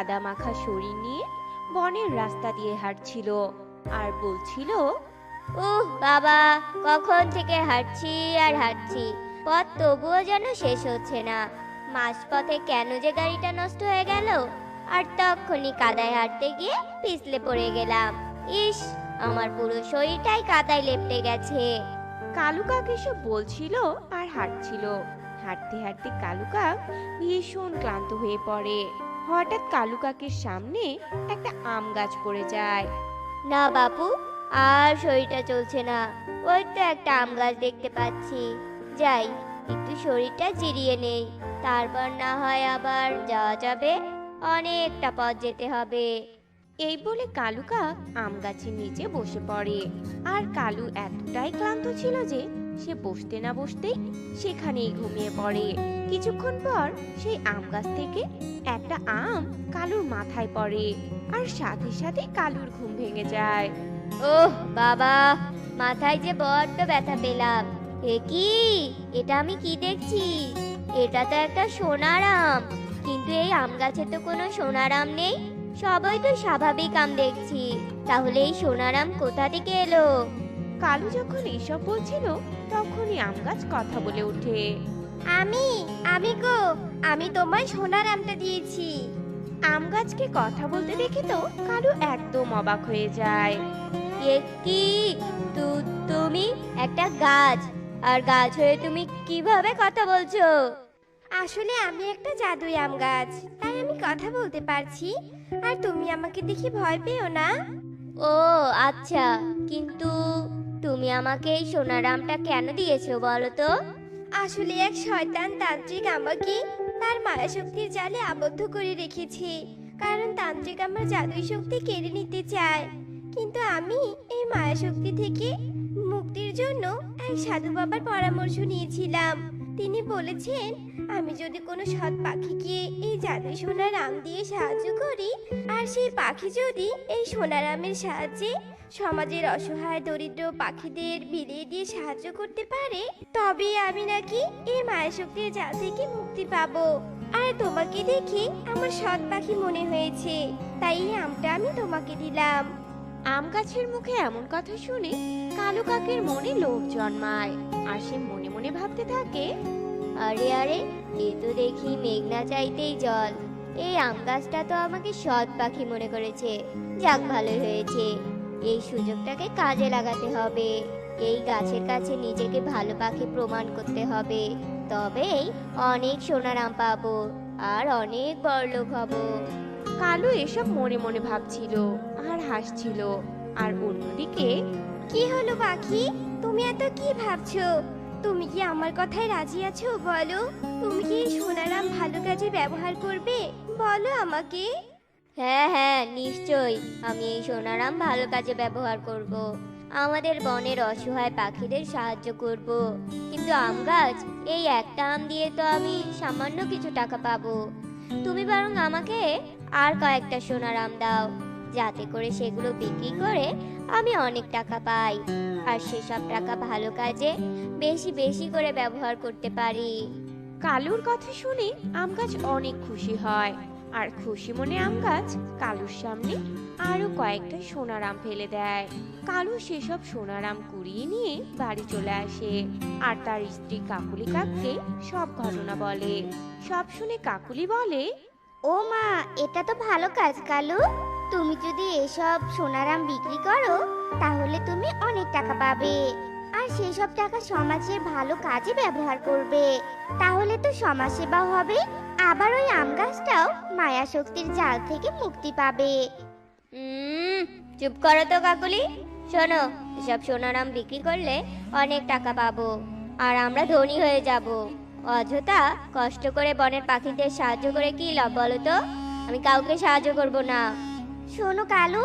কাদা মাখা শরীর নিয়ে বনের রাস্তা দিয়ে হাঁটছিল আর বলছিল উহ বাবা কখন থেকে হাঁটছি আর হাঁটছি পথ তবুও যেন শেষ হচ্ছে না। মাঝপথে কেন যে গাড়িটা নষ্ট হয়ে গেল? আর তখনই কাদায় হাঁটতে গিয়ে পিছলে পড়ে গেলাম। ইস আমার পুরো শরীরটাই কাদায় লেপটে গেছে। কালু কাক এসব বলছিল আর হাঁটছিল। হাঁটতে হাঁটতে কালু কাক ভীষণ ক্লান্ত হয়ে পড়ে। হঠাৎ কালু কাকের সামনে একটা আম গাছ পড়ে যায়। না বাপু আর শরীরটা চলছে না। ওই তো একটা আম গাছ দেখতে পাচ্ছি। যাই একটু শরীরটা জিরিয়ে নেই। তারপর না হয় আবার যাওয়া যাবে অনেকটা পথ যেতে হবে। এই বলে কালু কাক আম গাছের নিচে বসে পড়ে। আর কালু এতটাই ক্লান্ত ছিল যে সে বসতে না বসতেই সেখানেই ঘুমিয়ে পড়ে। কিছুক্ষণ পর সেই আম গাছ থেকে একটা আম কালুর মাথায় পড়ে আর সাথে সাথে কালুর ঘুম ভেঙে যায়। ওহ বাবা মাথায় যে বড্ড ব্যথা পেলাম। এ কি? এটা আমি কি দেখছি? এটা তো একটা সোনার আম। কিন্তু এই আম গাছে তো কোনো সোনার আম নেই। সবাই তো স্বাভাবিক আম দেখছি। তাহলে এই সোনার আম কোথা থেকে এলো? কালু যখন এসব বলছিল তখনই আম গাছ কথা বলে ওঠে। আমি আমি গো আমি তোমায় সোনার আমটা দিয়েছি। আম গাছকে কথা বলতে দেখে তো কালু একদম অবাক হয়ে যায়। এ কি? তু তুমি একটা গাছ আর গাছ হয়ে তুমি কীভাবে কথা বলছো? আসলে আমি একটা জাদুই আম গাছ তাই আমি কথা বলতে পারছি আর তুমি আমাকে দেখে ভয় পেও না? ও আচ্ছা কিন্তু তুমি আমাকে এই সোনার আমটা কেন দিয়েছ বলো তো? আসলে এক শয়তান তান্ত্রিক আমাকে তার মায়া শক্তির জালে আবদ্ধ করে রেখেছে, কারণ তান্ত্রিক আমার জাদুই শক্তি কেড়ে নিতে চায়। কিন্তু আমি এই মায়া শক্তি থেকে মুক্তির জন্য এক সাধু বাবার পরামর্শ নিয়েছিলাম। তিনি বলেছেন, আমি যদি কোনো সৎ পাখিকে এই জাদুই সোনার আম দিয়ে সাহায্য করি, আর সেই পাখি যদি এই সোনার আমের সাহায্যে সমাজের অসহায়, দরিদ্র পাখিদের বিলিয়ে দিয়ে সাহায্য করতে পারে, তবে আমি নাকি এই মায়া শক্তির জাল থেকে মুক্তি পাবো। আর তোমাকে দেখে আমার সৎ পাখি মনে হয়েছে, তাই এই আমটা আমি তোমাকে দিলাম। আম গাছের মুখে এমন কথা শুনে কালু কাকের মনে লোভ জন্মায়। আর সে মনে মনে ভাবতে থাকে, আরে আরে, এ তো দেখি মেঘনা চাইতেই জল। এই আম গাছটা তো আমাকে সৎ পাখি মনে করেছে। যাক ভালো হয়েছে। এই সুযোগটাকে কাজে লাগাতে হবে। এই গাছের কাছে নিজেকে ভালো পাখি প্রমাণ করতে হবে। তবেই অনেক সোনার আম পাবো আর অনেক বড়লোক হব। কালু এসব মনে মনে ভাবছিল আর হাসছিল। আর অন্যদিকে কি হলো পাখি? তুমি এত কি ভাবছ? তুমি কি আমার কথায় রাজি আছো? বলো। তুমি কি সোনারাম ভালো কাজে ব্যবহার করবে? বলো আমাকে। হ্যাঁ হ্যাঁ নিশ্চয়ই। আমি এই সোনারাম ভালো কাজে ব্যবহার করব। আমাদের বনের অসহায় পাখিদের সাহায্য করব। কিন্তু আম গাছ, এই একটা আম দিয়ে তো আমি সামান্য কিছু টাকা পাবো। তুমি বরং আমাকে আর কয়েকটা সোনার আম দাও, যাতে করে সেগুলো বিক্রি করে আমি অনেক টাকা পাই। আর সেসব টাকা ভালো কাজে বেশি বেশি করে ব্যবহার করতে পারি। কালুর কথা শুনে আম গাছ অনেক খুশি হয়। আর খুশি মনে আম গাছ কালুর সামনে আরও কয়েকটা সোনার আম ফেলে দেয়। কালু সেসব সোনার আম কুড়িয়ে নিয়ে বাড়ি চলে আসে। আর তার স্ত্রী কাকুলি কাককে সব ঘটনা বলে। সব শুনে কাকুলি বলে ও মা এটা তো ভালো কাজ কালু। তুমি যদি এসব সোনারাম বিক্রি করো, তাহলে তুমি অনেক টাকা পাবে। আর সেই সব টাকা সমাজের ভালো কাজে ব্যবহার করবে। তাহলে তো সমাজসেবা হবে, আবার ওই আম গাছটাও মায়া শক্তির জাল থেকে মুক্তি পাবে। চুপ করো তো কাকুলি। শোনো, এসব সোনারাম বিক্রি করলে অনেক টাকা পাবো, আর আমরা ধনী হয়ে যাব। অযথা কষ্ট করে বনের পাখিদের সাহায্য করে কি লাভ বলো তো? আমি কাউকে সাহায্য করব না। শোনো কালু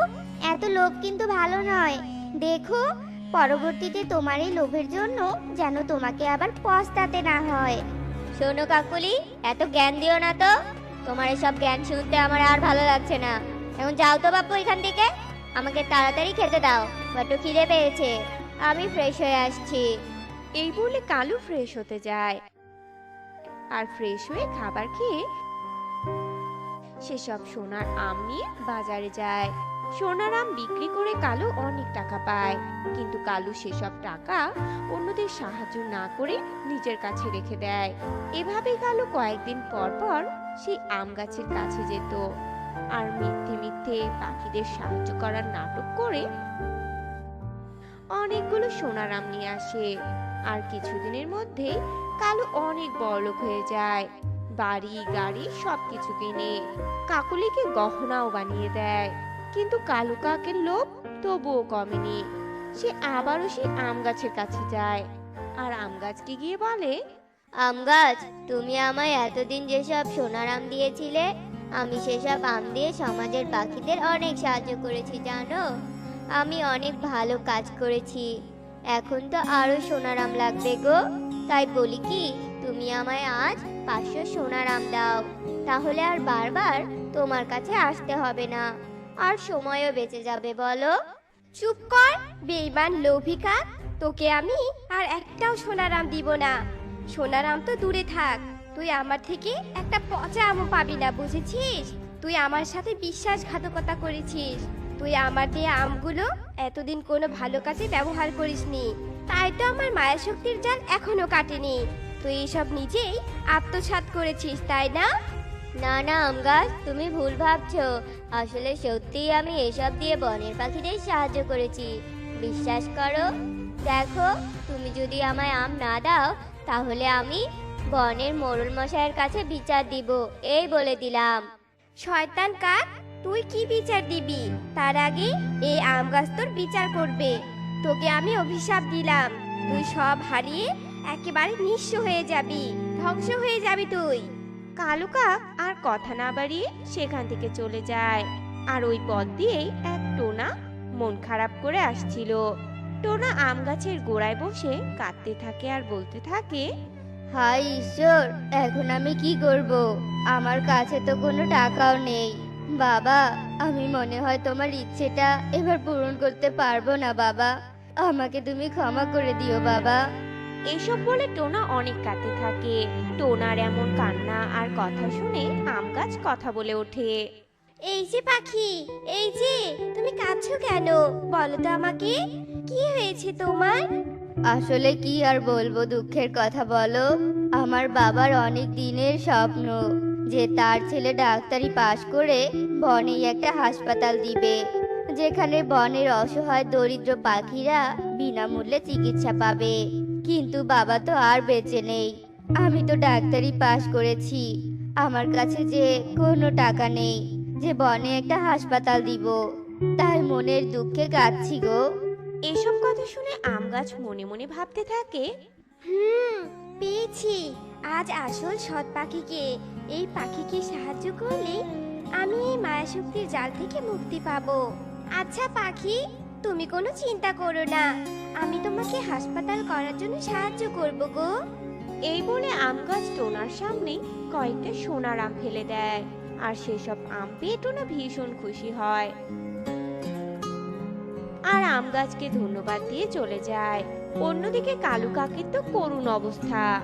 এত লোভ কিন্তু ভালো নয়। দেখো পরবর্তীতে তোমার এই লোভের জন্য যেন তোমাকে আবার পস্তাতে না হয়। শোনো কাকুলি এত জ্ঞান দিও না তো। তোমার এসব জ্ঞান শুনতে আমার আর ভালো লাগছে না। এখন যাও তো বাপু এখান থেকে। আমাকে তাড়াতাড়ি খেতে দাও বড্ড খিদে পেয়েছে। আমি ফ্রেশ হয়ে আসছি। এই বলে কালু ফ্রেশ হতে যায়। আর ফ্রেশ হয়ে খাবার খেয়ে সেসব সোনার আম নিয়ে বাজারে যায়। সোনার আম বিক্রি করে কালু অনেক টাকা পায়। কিন্তু কালু সেসব টাকা অন্যদের সাহায্য না করে নিজের কাছে রেখে দেয়। এভাবে কালু কয়েকদিন পর পর সেই আম গাছের কাছে যেত। আর মিথ্যে মিথ্যে পাখিদের সাহায্য করার নাটক করে অনেকগুলো সোনার আম নিয়ে আসে। আর কিছুদিনের মধ্যেই কালু অনেক বড়লোক হয়ে যায়। বাড়ি, গাড়ি সবকিছু কিনে কাকুলিকে গহনাও বানিয়ে দেয়। কিন্তু কালু কাকের লোভ তবুও কমেনি। সে আবারও সেই আম গাছের কাছে যায়। আর আম গাছকে গিয়ে বলে, আম গাছ, তুমি আমায় এতদিন যেসব সোনার আম দিয়েছিলে, আমি সেসব আম দিয়ে সমাজের পাখিদের অনেক সাহায্য করেছি, জানো? আমি অনেক ভালো কাজ করেছি। এখন তো আরও সোনার আম লাগবে গো। তাই বলি কি, তুমি আমায় আজ পাঁচশো সোনার আম দাও। তাহলে আর বারবার তোমার কাছে আসতে হবে না। আর সময়ও বেঁচে যাবে, বলো। চুপ কর, বেইমান লোভিকা। তোকে আমি আর একটাও সোনারাম দিব না। সোনারাম তো দূরে থাক। তুই আমার থেকে একটা পচা আমও পাবি না, বুঝেছিস? তুই আমার সাথে বিশ্বাসঘাতকতা করেছিস। তুই আমার দিয়ে আমগুলো এতদিন কোনো ভালো কাজে ব্যবহার করিসনি। তাই তো আমার মায়া শক্তির জাল এখনও কাটেনি। তুই এসব নিজেই আত্মসাৎ করেছিস, তাই না? না না আম গাছ তুমি ভুল ভাবছ। আসলে সত্যিই আমি এসব দিয়ে বনের পাখিদের সাহায্য করেছি। বিশ্বাস করো, দেখো, তুমি যদি আমায় আম না দাও, তাহলে আমি বনের মোড়ল মশাইয়ের কাছে বিচার দিব। এই বলে দিলাম। শয়তান কাক, তুই কি বিচার দিবি? তার আগে এই আম গাছ তোর বিচার করবে। তোকে আমি অভিশাপ দিলাম। তুই সব হারিয়ে একেবারে নিঃস্ব হয়ে যাবি। ধ্বংস হয়ে যাবি তুই। কালু কাক আর কথা না বাড়িয়ে সেখান থেকে চলে যায়। আর ওই পথ দিয়েই এক টোনা মন খারাপ করে আসছিল। টোনা আম গাছের গোড়ায় বসে কাঁদতে থাকে আর বলতে থাকে হাই ঈশ্বর, এখন আমি কি করব? আমার কাছে তো কোনো টাকাও নেই। বাবা, আমি মনে হয় তোমার ইচ্ছেটা এবার পূরণ করতে পারব না বাবা। আমাকে তুমি ক্ষমা করে দিও বাবা। এসব বলে টোনা অনেক কাঁদতে থাকে। টোনার এমন কান্না আর কথা শুনে আম গাছ কথা বলে ওঠে। এই যে পাখি এই যে তুমি কাঁদছো কেন? বলো তো আমাকে কি হয়েছে তোমার? আসলে কি আর বলব দুঃখের কথা বলো? আমার বাবার অনেক দিনের স্বপ্ন যে তার ছেলে ডাক্তারি পাশ করে বনেই একটা হাসপাতাল দিবে। যেখানে বনের অসহায় দরিদ্র পাখিরা বিনামূল্যে চিকিৎসা পাবে। কিন্তু বাবা তো আর বেঁচে নেই। আমি তো ডাক্তারি পাশ করেছি। আমার কাছে যে কোনো টাকা নেই যে বনে একটা হাসপাতাল দিব। তাই মনের দুঃখে কাঁদছি গো। এসব কথা শুনে আম গাছ মনে মনে ভাবতে থাকে। হুম পেয়েছি। আজ আসল সৎ পাখিকে। এই পাখিকে সাহায্য করলে আমি এই মায়াশক্তির জাল থেকে মুক্তি পাবো। আচ্ছা পাখি তুমি কোনো চিন্তা করো না। আমি তোমাকে হাসপাতাল করার জন্য সাহায্য করব গো। এই বলে আম গাছ টোনার সামনে কয়েকটা সোনার আম ফেলে দেয়। আর সেসব আম পেয়ে টোনা ভীষণ খুশি হয়। আর আম গাছকে ধন্যবাদ দিয়ে চলে যায়। অন্যদিকে কালু কাকের তো করুণ অবস্থা।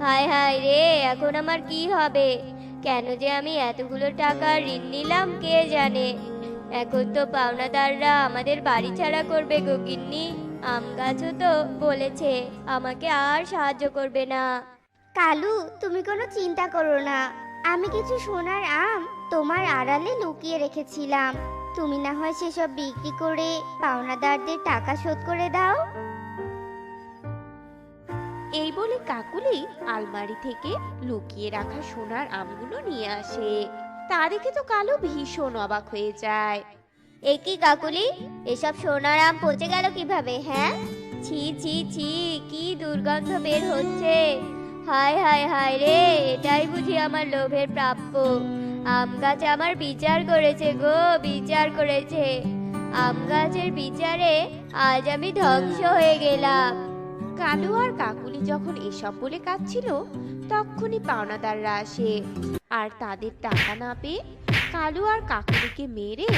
হায় হায় রে এখন আমার কি হবে? কেন যে আমি এতগুলো টাকা ঋণ নিলাম কে জানে? এখন তো পাওনাদাররা আমাদের বাড়ি ছাড়া করবে গোগিন্নি আম গাছও তো বলেছে আমাকে আর সাহায্য করবে না। কালু তুমি কোনো চিন্তা করো না। আমি কিছু সোনার আম তোমার আড়ালে লুকিয়ে রেখেছিলাম। তুমি না হয় সেসব বিক্রি করে পাওনাদারদের টাকা শোধ করে দাও। এই বলে কাকুলি আলমারি থেকে লুকিয়ে রাখা সোনার আমগুলো নিয়ে আসে। তা দেখে তো কালু ভীষণ অবাক হয়ে যায়। এ কি কাকুলি? এসব সোনার আম পচে গেল কীভাবে হ্যাঁ? ছি ছি ছি, কি দুর্গন্ধ বের হচ্ছে। হায় হায় হায় রে, এটাই বুঝি আমার লোভের প্রাপ্য। আম গাছ আমার বিচার করেছে গো, বিচার করেছে। আম গাছের বিচারে আজ আমি ধ্বংস হয়ে গেলাম। কালু আর কাকুলি যখন এসব বলে কাঁদছিল, তখনই পাওনাদাররা আসে। আর তাদের টাকা না পেয়ে কালু আর কাকুলিকে মেরে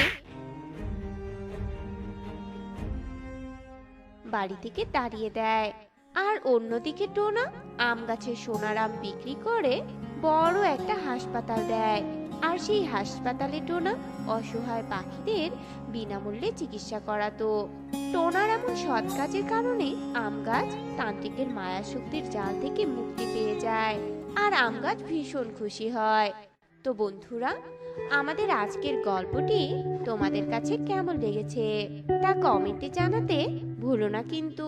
বাড়ি থেকে তাড়িয়ে দেয়। আর অন্যদিকে টোনা আম গাছের সোনার আম বিক্রি করে বড় একটা হাসপাতাল দেয়। আর সেই হাসপাতালে টোনা অসহায় পাখিদের বিনামূল্যে চিকিৎসা করাতো। টোনার এমন সৎ কাজের কারণে আম গাছ তান্ত্রিকের মায়া শক্তির জাল থেকে মুক্তি পেয়ে যায় আর আম গাছ ভীষণ খুশি হয়। তো বন্ধুরা, আমাদের আজকের গল্পটি তোমাদের কাছে কেমন লেগেছে তা কমেন্টে জানাতে ভুলো না কিন্তু।